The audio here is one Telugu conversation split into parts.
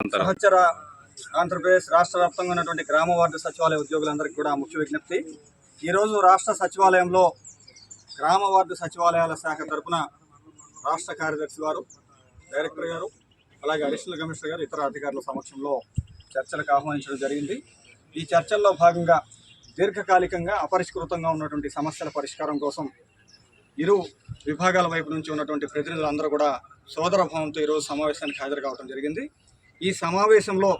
సహచర ఆంధ్రప్రదేశ్ రాష్ట్ర వ్యాప్తంగా ఉన్నటువంటి గ్రామ వార్డు సచివాలయ ఉద్యోగులందరికీ కూడా ముఖ్య విజ్ఞప్తి. ఈరోజు రాష్ట్ర సచివాలయంలో గ్రామ వార్డు సచివాలయాల శాఖ తరఫున రాష్ట్ర కార్యదర్శి వారు డైరెక్టర్ గారు అలాగే అడిషనల్ కమిషనర్ గారు ఇతర అధికారుల సమక్షంలో చర్చలకు ఆహ్వానించడం జరిగింది. ఈ చర్చల్లో భాగంగా దీర్ఘకాలికంగా అపరిష్కృతంగా ఉన్నటువంటి సమస్యల పరిష్కారం కోసం ఇరు విభాగాల వైపు నుంచి ఉన్నటువంటి ప్రతినిధులందరూ కూడా సోదర భావంతో ఈరోజు సమావేశానికి హాజరు కావడం జరిగింది. ఈ సమావేశంలో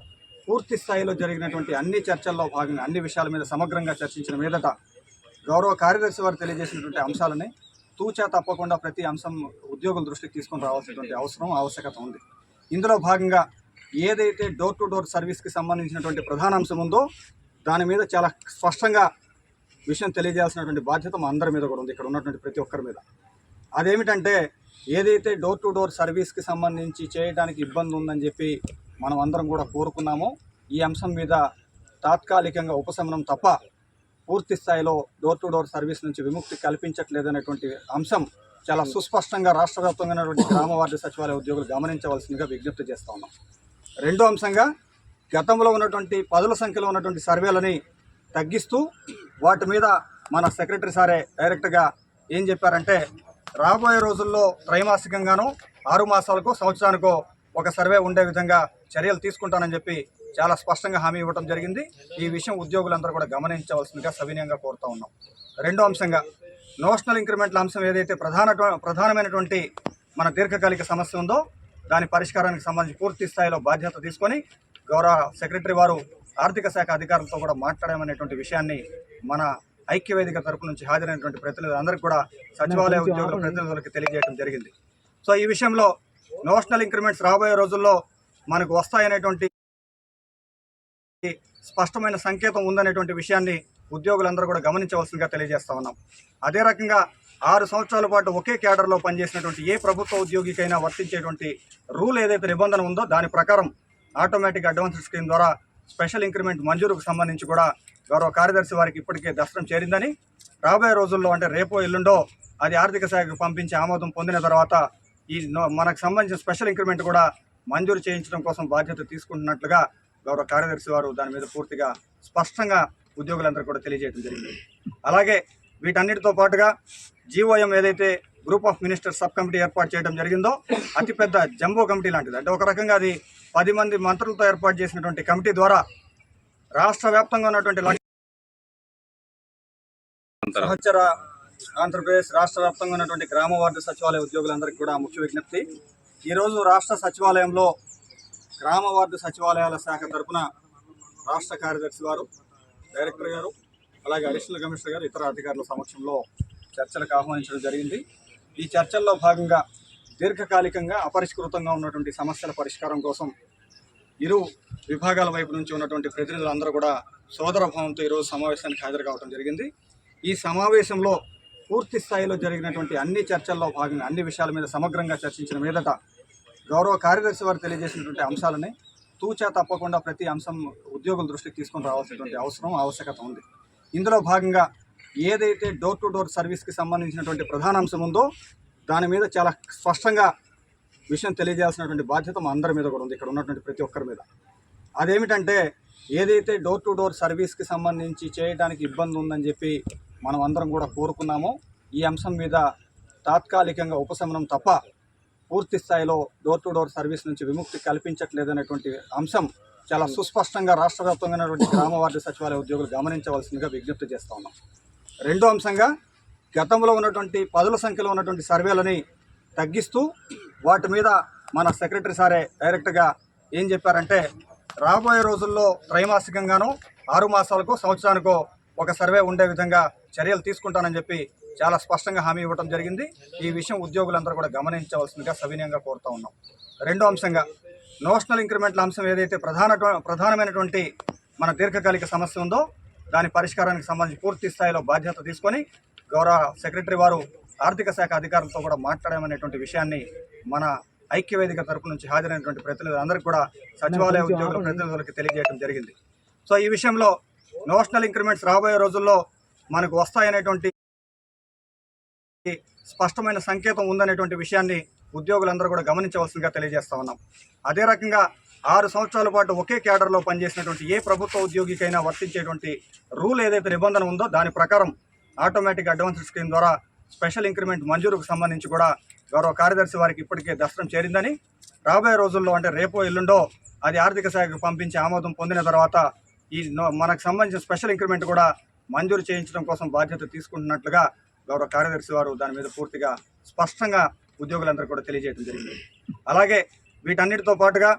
పూర్తి స్థాయిలో జరిగినటువంటి అన్ని చర్చల్లో భాగంగా అన్ని విషయాల మీద సమగ్రంగా చర్చించిన మీదట గౌరవ కార్యదర్శి వారు తెలియజేసినటువంటి అంశాలని తూచా తప్పకుండా ప్రతి అంశం ఉద్యోగుల దృష్టికి తీసుకొని రావాల్సినటువంటి అవసరం ఆవశ్యకత ఉంది. ఇందులో భాగంగా ఏదైతే డోర్ టు డోర్ సర్వీస్కి సంబంధించినటువంటి ప్రధాన అంశం ఉందో దాని మీద చాలా స్పష్టంగా విషయం తెలియజేయాల్సినటువంటి బాధ్యత మా అందరి మీద కూడా ఉంది ఇక్కడ ఉన్నటువంటి ప్రతి ఒక్కరి మీద. అదేమిటంటే ఏదైతే డోర్ టు డోర్ సర్వీస్కి సంబంధించి చేయడానికి ఇబ్బంది ఉందని చెప్పి మనం అందరం కూడా కోరుకున్నాము. ఈ అంశం మీద తాత్కాలికంగా ఉపశమనం తప్ప పూర్తి స్థాయిలో డోర్ టు డోర్ సర్వీస్ నుంచి విముక్తి కల్పించట్లేదనేటువంటి అంశం చాలా సుస్పష్టంగా రాష్ట్ర వ్యాప్తంగా గ్రామ వార్డు సచివాలయ ఉద్యోగులు గమనించవలసిందిగా విజ్ఞప్తి చేస్తా ఉన్నాం. రెండో అంశంగా గతంలో ఉన్నటువంటి పదుల సంఖ్యలో ఉన్నటువంటి సర్వేలని తగ్గిస్తూ వాటి మీద మన సెక్రటరీ సారే డైరెక్ట్గా ఏం చెప్పారంటే రాబోయే రోజుల్లో త్రైమాసికంగానూ ఆరు మాసాలకో సంవత్సరానికో ఒక సర్వే ఉండే విధంగా చర్యలు తీసుకుంటానని చెప్పి చాలా స్పష్టంగా హామీ ఇవ్వడం జరిగింది. ఈ విషయం ఉద్యోగులందరూ కూడా గమనించవలసిందిగా సవినయంగా కోరుతా ఉన్నాం. రెండో అంశంగా నోషనల్ ఇంక్రిమెంట్ల అంశం ఏదైతే ప్రధాన ప్రధానమైనటువంటి మన దీర్ఘకాలిక సమస్య ఉందో దాని పరిష్కారానికి సంబంధించి పూర్తి స్థాయిలో బాధ్యత తీసుకొని గౌరవ సెక్రటరీ వారు ఆర్థిక శాఖ అధికారులతో కూడా మాట్లాడామనేటువంటి విషయాన్ని మన ఐక్యవేదిక తరపు నుంచి హాజరైనటువంటి ప్రతినిధులందరికీ కూడా సచివాలయ ఉద్యోగుల ప్రతినిధులకు తెలియజేయడం జరిగింది. సో ఈ విషయంలో నోషనల్ ఇంక్రిమెంట్స్ రాబోయే రోజుల్లో మనకు వస్తాయనేటువంటి స్పష్టమైన సంకేతం ఉందనేటువంటి విషయాన్ని ఉద్యోగులందరూ కూడా గమనించవలసిందిగా తెలియజేస్తా ఉన్నాం. అదే రకంగా ఆరు సంవత్సరాల పాటు ఒకే క్యాడర్లో పనిచేసినటువంటి ఏ ప్రభుత్వ ఉద్యోగికైనా వర్తించేటువంటి రూల్ ఏదైతే నిబంధన ఉందో దాని ప్రకారం ఆటోమేటిక్ అడ్వాన్స్ స్కీమ్ ద్వారా స్పెషల్ ఇంక్రిమెంట్ మంజూరుకు సంబంధించి కూడా గౌరవ కార్యదర్శి వారికి ఇప్పటికే దర్శనం చేరిందని రాబోయే రోజుల్లో అంటే రేపో ఎల్లుండో అది ఆర్థిక శాఖకు పంపించి ఆమోదం పొందిన తర్వాత ఈ మనకు సంబంధించిన స్పెషల్ ఇంక్రిమెంట్ కూడా మంజూరు చేయించడం కోసం బాధ్యత తీసుకుంటున్నట్లుగా గౌరవ కార్యదర్శి వారు దాని మీద పూర్తిగా స్పష్టంగా ఉద్యోగులందరూ కూడా తెలియజేయడం జరిగింది. అలాగే వీటన్నిటితో పాటుగా జీఓఎం ఏదైతే group of ministers sub committee ఏర్పాటు చేయడం జరిగిందో అతిపెద్ద జంబో కమిటీ లాంటిది. అంటే ఒక రకంగా అది పది మంది మంత్రులతో ఏర్పాటు చేసినటువంటి కమిటీ ద్వారా రాష్ట్ర వ్యాప్తంగా ఉన్నటువంటి సహచర ఆంధ్రప్రదేశ్ రాష్ట్ర వ్యాప్తంగా ఉన్నటువంటి గ్రామ వార్డు సచివాలయ ఉద్యోగులందరికీ కూడా ముఖ్య విజ్ఞప్తి. ఈరోజు రాష్ట్ర సచివాలయంలో గ్రామ వార్డు సచివాలయాల శాఖ తరపున రాష్ట్ర కార్యదర్శి వారు డైరెక్టర్ గారు అలాగే అడిషనల్ కమిషనర్ గారు ఇతర అధికారుల సమక్షంలో చర్చలకు ఆహ్వానించడం జరిగింది. ఈ చర్చల్లో భాగంగా దీర్ఘకాలికంగా అపరిష్కృతంగా ఉన్నటువంటి సమస్యల పరిష్కారం కోసం ఇరు విభాగాల వైపు నుంచి ఉన్నటువంటి ప్రతినిధులందరూ కూడా సోదర భావంతో ఈరోజు సమావేశానికి హాజరు కావడం జరిగింది. ఈ సమావేశంలో పూర్తి స్థాయిలో జరిగినటువంటి అన్ని చర్చల్లో భాగంగా అన్ని విషయాల మీద సమగ్రంగా చర్చించిన మీదట గౌరవ కార్యదర్శి వారు తెలియజేసినటువంటి అంశాలని తూచా తప్పకుండా ప్రతి అంశం ఉద్యోగుల దృష్టికి తీసుకొని రావాల్సినటువంటి అవసరం ఆవశ్యకత ఉంది. ఇందులో భాగంగా ఏదైతే డోర్ టు డోర్ సర్వీస్కి సంబంధించినటువంటి ప్రధాన అంశం ఉందో దాని మీద చాలా స్పష్టంగా విషయం తెలియజేయాల్సినటువంటి బాధ్యత మా అందరి మీద కూడా ఉంది ఇక్కడ ఉన్నటువంటి ప్రతి ఒక్కరి మీద. అదేమిటంటే ఏదైతే డోర్ టు డోర్ సర్వీస్కి సంబంధించి చేయడానికి ఇబ్బంది ఉందని చెప్పి మనం అందరం కూడా కోరుకున్నామో. ఈ అంశం మీద తాత్కాలికంగా ఉపశమనం తప్ప పూర్తి స్థాయిలో డోర్ టు డోర్ సర్వీస్ నుంచి విముక్తి కల్పించట్లేదనేటువంటి అంశం చాలా సుస్పష్టంగా రాష్ట్ర వ్యాప్తంగా ఉన్నటువంటి గ్రామ వార్డు సచివాలయ ఉద్యోగులు గమనించవలసిందిగా విజ్ఞప్తి చేస్తా ఉన్నాం. రెండో అంశంగా గతంలో ఉన్నటువంటి పదుల సంఖ్యలో ఉన్నటువంటి సర్వేలని తగ్గిస్తూ వాటి మీద మన సెక్రటరీ సారే డైరెక్ట్గా ఏం చెప్పారంటే రాబోయే రోజుల్లో త్రైమాసికంగానో ఆరు మాసాలకో సంవత్సరానికో ఒక సర్వే ఉండే విధంగా చర్యలు తీసుకుంటానని చెప్పి చాలా స్పష్టంగా హామీ ఇవ్వడం జరిగింది. ఈ విషయం ఉద్యోగులందరూ కూడా గమనించవలసిందిగా సవినయంగా కోరుతా ఉన్నాం. రెండో అంశంగా నోషనల్ ఇంక్రిమెంట్ల అంశం ఏదైతే ప్రధాన ప్రధానమైనటువంటి మన దీర్ఘకాలిక సమస్య ఉందో దాని పరిష్కారానికి సంబంధించి పూర్తి స్థాయిలో బాధ్యత తీసుకొని గౌరవ సెక్రటరీ వారు ఆర్థిక శాఖ అధికారులతో కూడా మాట్లాడామనేటువంటి విషయాన్ని మన ఐక్యవేదిక తరపు నుంచి హాజరైనటువంటి ప్రతినిధులందరికీ కూడా సచివాలయ ఉద్యోగుల ప్రతినిధులకు తెలియజేయడం జరిగింది. సో ఈ విషయంలో నోషనల్ ఇంక్రిమెంట్స్ రాబోయే రోజుల్లో మనకు వస్తాయనేటువంటి స్పష్టమైన సంకేతం ఉందనేటువంటి విషయాన్ని ఉద్యోగులందరూ కూడా గమనించవలసిందిగా తెలియజేస్తా ఉన్నాం. అదే రకంగా ఆరు సంవత్సరాల పాటు ఒకే క్యాడర్లో పనిచేసినటువంటి ఏ ప్రభుత్వ ఉద్యోగికైనా వర్తించేటువంటి రూల్ ఏదైతే నిబంధన ఉందో దాని ప్రకారం ఆటోమేటిక్ అడ్వాన్స్ స్కీమ్ ద్వారా స్పెషల్ ఇంక్రిమెంట్ మంజూరుకు సంబంధించి కూడా గౌరవ కార్యదర్శి వారికి ఇప్పటికే దర్శనం చేరిందని రాబోయే రోజుల్లో అంటే రేపో ఎల్లుండో అది ఆర్థిక శాఖకు పంపించి ఆమోదం పొందిన తర్వాత ఈ నో- మనకు సంబంధించిన స్పెషల్ ఇంక్రిమెంట్ కూడా మంజూరు చేయించడం కోసం బాధ్యత తీసుకుంటున్నట్లుగా గౌరవ కార్యదర్శి వారు దాని మీద పూర్తిగా స్పష్టంగా ఉద్యోగులందరూ కూడా తెలియజేయడం జరిగింది. అలాగే వీటన్నిటితో పాటుగా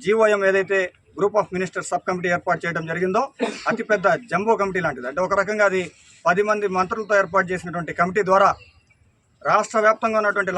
జీఓఎం ఏదైతే group of ministers sub committee ఏర్పాటు చేయడం జరిగిందో అతిపెద్ద జంబో కమిటీ లాంటిది. అంటే ఒక రకంగా అది పది మంది మంత్రులతో ఏర్పాటు చేసినటువంటి కమిటీ ద్వారా రాష్ట్ర వ్యాప్తంగా ఉన్నటువంటి